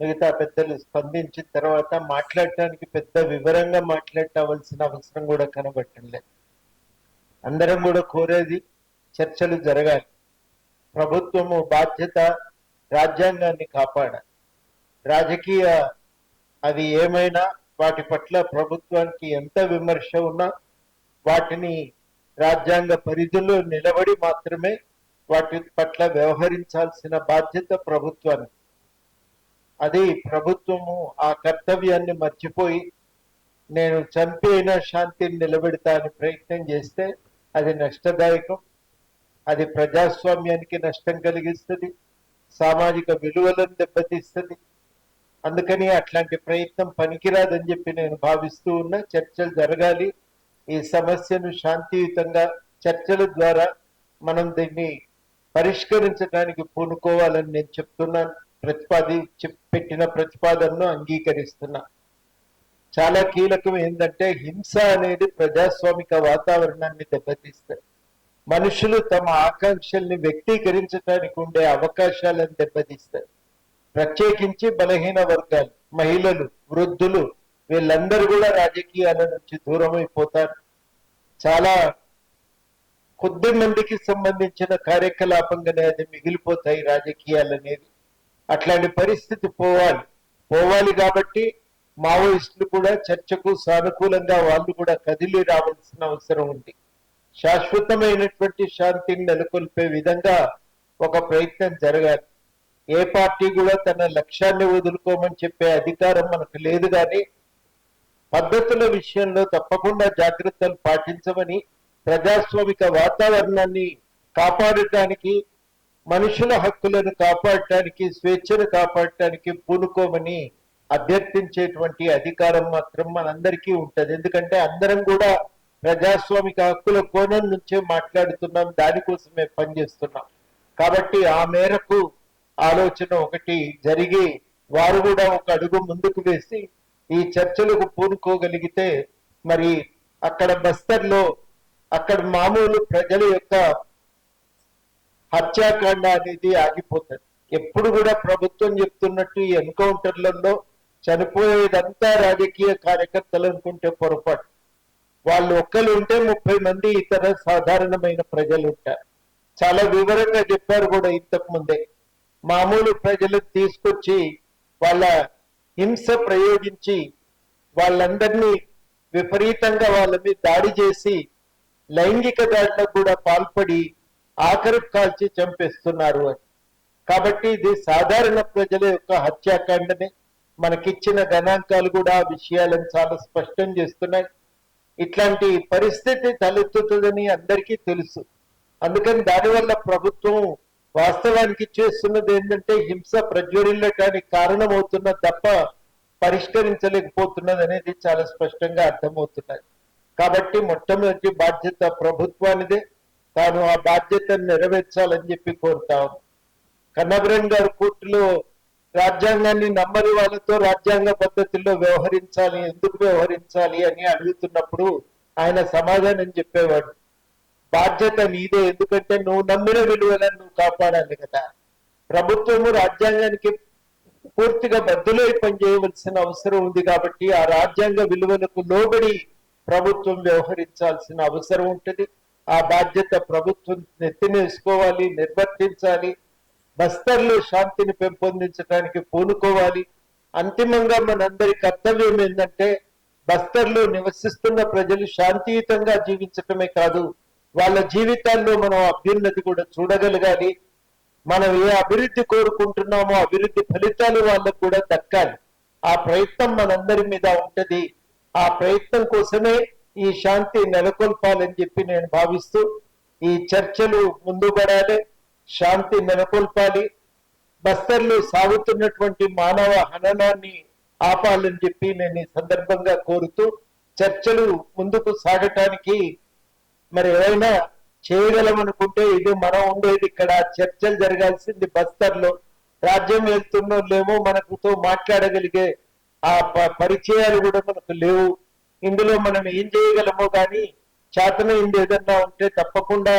మిగతా పెద్దలు స్పందించిన తర్వాత మాట్లాడటానికి పెద్ద వివరంగా మాట్లాడవలసిన అవసరం కూడా కనబట్టలేదు అందరం కూడా కోరేది చర్చలు జరగాలి. ప్రభుత్వము బాధ్యత రాజ్యాంగాన్ని కాపాడాలి. రాజకీయ అవి ఏమైనా వాటి పట్ల ప్రభుత్వానికి ఎంత విమర్శ ఉన్నా వాటిని రాజ్యాంగ పరిధిలో నిలబడి మాత్రమే వాటి పట్ల వ్యవహరించాల్సిన బాధ్యత ప్రభుత్వానికి. అది ప్రభుత్వము ఆ కర్తవ్యాన్ని మర్చిపోయి నేను చంపిన శాంతిని నిలబెడతాని ప్రయత్నం చేస్తే అది నష్టదాయకం. అది ప్రజాస్వామ్యానికి నష్టం కలిగిస్తుంది. సామాజిక విలువలను దెబ్బతీస్తుంది. అందుకని అట్లాంటి ప్రయత్నం పనికిరాదని చెప్పి నేను భావిస్తూ ఉన్నా చర్చలు జరగాలి. ఈ సమస్యను శాంతియుతంగా చర్చల ద్వారా మనం దీన్ని పరిష్కరించడానికి పూనుకోవాలని నేను చెప్తున్నాను. ప్రతిపాది పెట్టిన ప్రతిపాదనను అంగీకరిస్తున్నా. చాలా కీలకం ఏంటంటే హింస అనేది ప్రజాస్వామిక వాతావరణాన్ని దెబ్బతీస్తాయి మనుషులు తమ ఆకాంక్షల్ని వ్యక్తీకరించడానికి ఉండే అవకాశాలను దెబ్బతీస్తాయి ప్రత్యేకించి బలహీన వర్గాలు మహిళలు వృద్ధులు వీళ్ళందరూ కూడా రాజకీయాల నుంచి దూరం అయిపోతారు చాలా కొద్ది మందికి సంబంధించిన కార్యకలాపంగానే అది మిగిలిపోతాయి రాజకీయాలు అనేది అట్లాంటి పరిస్థితి పోవాలి. పోవాలి కాబట్టి మావోయిస్టులు కూడా చర్చకు సానుకూలంగా వాళ్ళు కూడా కదిలి రావాల్సిన అవసరం ఉంది. శాశ్వతమైనటువంటి శాంతిని నెలకొల్పే విధంగా ఒక ప్రయత్నం జరగాలి. ఏ పార్టీ కూడా తన లక్ష్యాన్ని వదులుకోమని చెప్పే అధికారం మనకు లేదు కానీ పద్ధతుల విషయంలో తప్పకుండా జాగ్రత్తలు పాటించమని ప్రజాస్వామిక వాతావరణాన్ని కాపాడటానికి మనుషుల హక్కులను కాపాడటానికి స్వేచ్ఛను కాపాడటానికి పూనుకోమని అభ్యర్థించేటువంటి అధికారం మాత్రం మనందరికీ ఉంటది. ఎందుకంటే అందరం కూడా ప్రజాస్వామిక హక్కుల కోణం నుంచే మాట్లాడుతున్నాం దానికోసమే పనిచేస్తున్నాం. కాబట్టి ఆ మేరకు ఆలోచన ఒకటి జరిగి వారు కూడా ఒక అడుగు ముందుకు వేసి ఈ చర్చలకు పూనుకోగలిగితే మరి అక్కడ బస్తర్లో అక్కడ మామూలు ప్రజల యొక్క హత్యాకాండ అనేది ఆగిపోతుంది. ఎప్పుడు కూడా ప్రభుత్వం చెప్తున్నట్టు ఈ ఎన్కౌంటర్లలో చనిపోయేదంతా రాజకీయ కార్యకర్తలు అనుకుంటే పొరపాటు. వాళ్ళు ఒక్కరు ఉంటే ముప్పై మంది ఇతర సాధారణమైన ప్రజలు ఉంటారు. చాలా వివరంగా చెప్పారు కూడా ఇంతకు ముందే. మామూలు ప్రజలకు తీసుకొచ్చి వాళ్ళ హింస ప్రయోగించి వాళ్ళందరినీ విపరీతంగా వాళ్ళ మీద దాడి చేసి లైంగిక దాడిలో కూడా పాల్పడి ఆఖరి కాల్చి చంపేస్తున్నారు అని. కాబట్టి ఇది సాధారణ ప్రజల యొక్క హత్యాకాండని మనకిచ్చిన గణాంకాలు కూడా ఆ విషయాలను చాలా స్పష్టం చేస్తున్నాయి. ఇట్లాంటి పరిస్థితి తలెత్తుతుందని అందరికీ తెలుసు. అందుకని దానివల్ల ప్రభుత్వం వాస్తవానికి చేస్తున్నది ఏంటంటే హింస ప్రజ్వరిల్లటానికి కారణమవుతున్న తప్ప పరిష్కరించలేకపోతున్నది అనేది చాలా స్పష్టంగా అర్థమవుతున్నది కాబట్టి మొట్టమొదటి బాధ్యత ప్రభుత్వానిదే. తాను ఆ బాధ్యతను నెరవేర్చాలని చెప్పి కోరుతాం. కన్నబరన్ గారు కోర్టులో రాజ్యాంగాన్ని నమ్మని వాళ్ళతో రాజ్యాంగ పద్ధతుల్లో వ్యవహరించాలి ఎందుకు వ్యవహరించాలి అని అడుగుతున్నప్పుడు ఆయన సమాధానం చెప్పేవాడు. బాధ్యత నీదే ఎందుకంటే నువ్వు నమ్మిన విలువలను నువ్వు కాపాడాలి కదా. ప్రభుత్వము రాజ్యాంగానికి పూర్తిగా బద్దులై పనిచేయవలసిన అవసరం ఉంది కాబట్టి ఆ రాజ్యాంగ విలువలకు లోబడి ప్రభుత్వం వ్యవహరించాల్సిన అవసరం ఉంటుంది. ఆ బాధ్యత ప్రభుత్వం నెత్తినేసుకోవాలి నిర్వర్తించాలి బస్తర్లో శాంతిని పెంపొందించడానికి పూనుకోవాలి. అంతిమంగా మనందరి కర్తవ్యం ఏంటంటే బస్తర్లో నివసిస్తున్న ప్రజలు శాంతియుతంగా జీవించటమే కాదు వాళ్ళ జీవితాల్లో మనం అభ్యున్నతి కూడా చూడగలగాలి. మనం ఏ అభివృద్ధి కోరుకుంటున్నామో అభివృద్ధి ఫలితాలు వాళ్ళకు కూడా దక్కాలి. ఆ ప్రయత్నం మనందరి మీద ఉంటది. ఆ ప్రయత్నం కోసమే ఈ శాంతి నెలకొల్పాలని చెప్పి నేను భావిస్తూ ఈ చర్చలు ముందుపడాలి శాంతి నెలకొల్పాలి బస్తర్లో సాగుతున్నటువంటి మానవ హననాన్ని ఆపాలని చెప్పి నేను ఈ సందర్భంగా కోరుతూ చర్చలు ముందుకు సాగటానికి మరి ఏమైనా చేయగలమనుకుంటే ఇది మనం ఉండేది ఇక్కడ. చర్చలు జరగాల్సింది బస్తర్లో. రాజ్యం వెళ్తున్నోళ్ళేమో మనకుతో మాట్లాడగలిగే ఆ ప- పరిచయాలు కూడా మనకు లేవు. ఇందులో మనం ఏం చేయగలమో కానీ చేతనైంది ఏదన్నా ఉంటే తప్పకుండా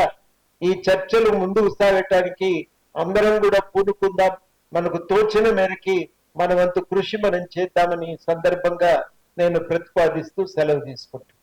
ఈ చర్చలు ముందుకు సాగటానికి అందరం కూడా పూనుకుందాం. మనకు తోచిన మేరకి మన వంతు కృషి మనం చేద్దామని సందర్భంగా నేను ప్రతిపాదిస్తూ సెలవు తీసుకుంటాను